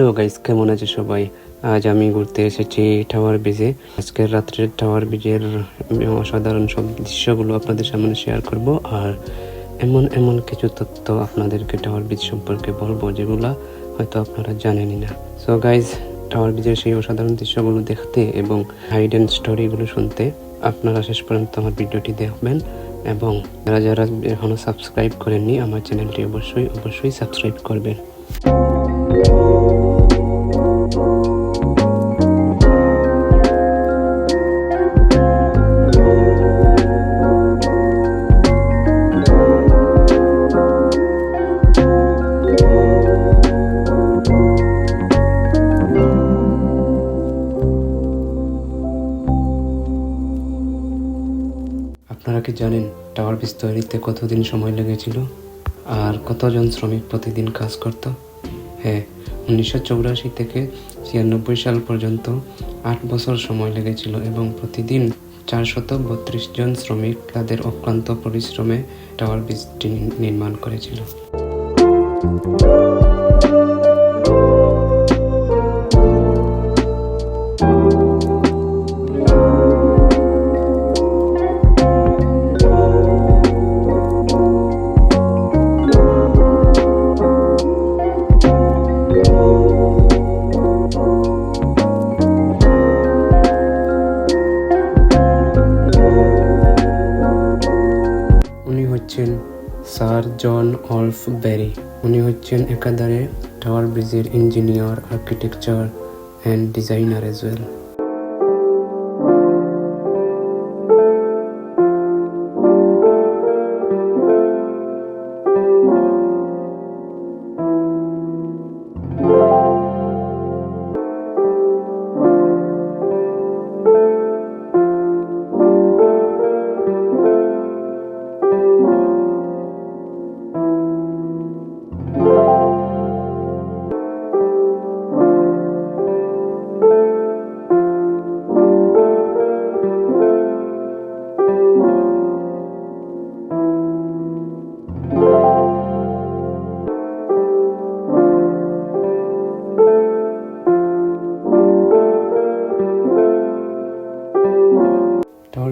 Hello guys, কেমন আছে সবাই? আজ আমি ঘুরতে এসেছি টাওয়ার ব্রিজে আজকের রাত্রের টাওয়ার ব্রিজের অসাধারণ সব দৃশ্যগুলো আপনাদের সামনে শেয়ার করব আর এমন এমন কিছু তথ্য আপনাদেরকে টাওয়ার ব্রিজ সম্পর্কে বলব যেগুলা হয়তো আপনারা জানেনই না। সো গাইজ টাওয়ার ব্রিজের সেই অসাধারণ দৃশ্যগুলো দেখতে এবং হাইড অ্যান্ড স্টোরিগুলো শুনতে আপনারা শেষ পর্যন্ত আমার ভিডিওটি দেখবেন এবং যারা যারা এখনও সাবস্ক্রাইব করেননি, আমার চ্যানেলটি অবশ্যই অবশ্যই সাবস্ক্রাইব করবেন। কি জানেন টাওয়ার ব্রিজ তৈরিতে কতদিন সময় লেগেছিল? আর কতজন শ্রমিক প্রতিদিন কাজ করত? হ্যাঁ উনিশশো চৌরাশি থেকে ছিয়ানব্বই সাল পর্যন্ত আট বছর সময় লেগেছিল এবং প্রতিদিন চারশত বত্রিশ জন শ্রমিক তাদের অক্লান্ত পরিশ্রমে টাওয়ার ব্রিজটি নির্মাণ করেছিল। হচ্ছেন স্যার জন অলফ ব্যারি উনি হচ্ছেন একাধারে টাওয়ার ব্রিজের engineer, architecture and designer as well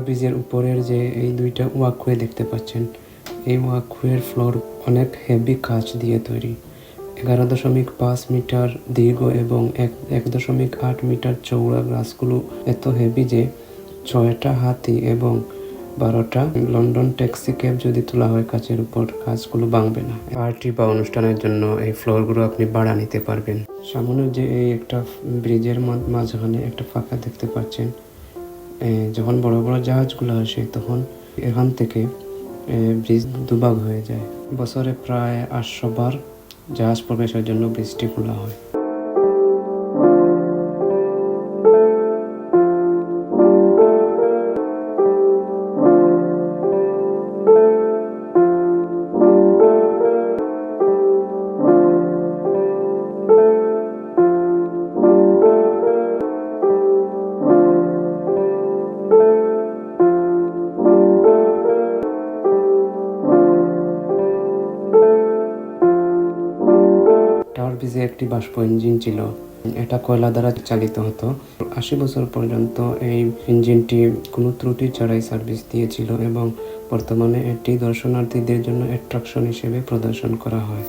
ব্রিজের উপরের যে এই দুইটা ওয়াকওয়ে দেখতে পাচ্ছেন, এই ওয়াকওয়ের ফ্লোর অনেক হেভি কাঁচ দিয়ে তৈরি। এগারো দশমিক পাঁচ মিটার দীর্ঘ এবং এক এক দশমিক আট মিটার চৌড়া গ্লাসগুলো এত হেভি যে ছয়টা হাতি এবং বারোটা লন্ডন ট্যাক্সি ক্যাব যদি তোলা হয় কাচের উপর কাজগুলো ভাঙবে না। পার্টি বা অনুষ্ঠানের জন্য এই ফ্লোরগুলো আপনি ভাড়া নিতে পারবেন। সামনে যে এই একটা ব্রিজের মাঝখানে একটা ফাঁকা দেখতে পাচ্ছেন যখন বড় বড় জাহাজগুলো আসে, তখন এখান থেকে ব্রিজ দুভাগ হয়ে যায়। বছরে প্রায় আটশো বার জাহাজ প্রবেশের জন্য ব্রিজটি খোলা হয়। একটি বাষ্প ইঞ্জিন ছিল। এটা কয়লা দ্বারা চালিত হতো। আশি বছর পর্যন্ত এই ইঞ্জিনটি কোনো ত্রুটি ছাড়াই সার্ভিস দিয়েছিল এবং বর্তমানে এটি দর্শনার্থীদের জন্য অ্যাট্রাকশন হিসেবে প্রদর্শন করা হয়।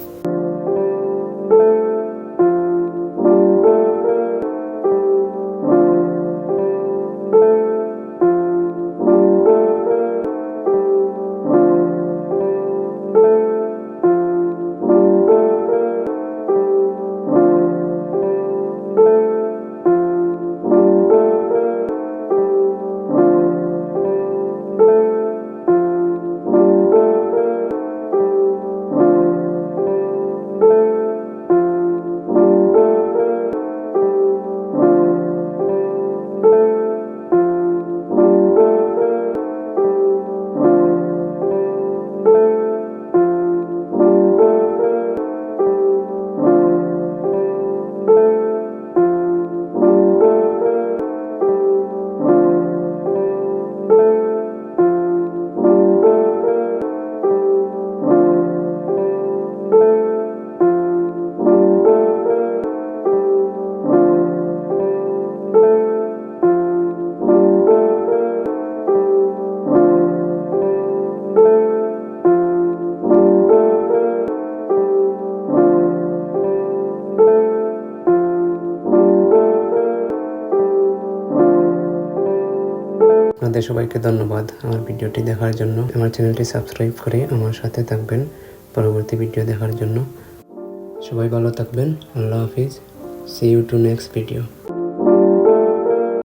আপনাদের সবাইকে ধন্যবাদ আমার ভিডিওটি দেখার জন্য। আমার চ্যানেলটি সাবস্ক্রাইব করে আমার সাথে থাকবেন পরবর্তী ভিডিও দেখার জন্য। সবাই ভালো থাকবেন। আল্লাহ হাফিজ। See you to next video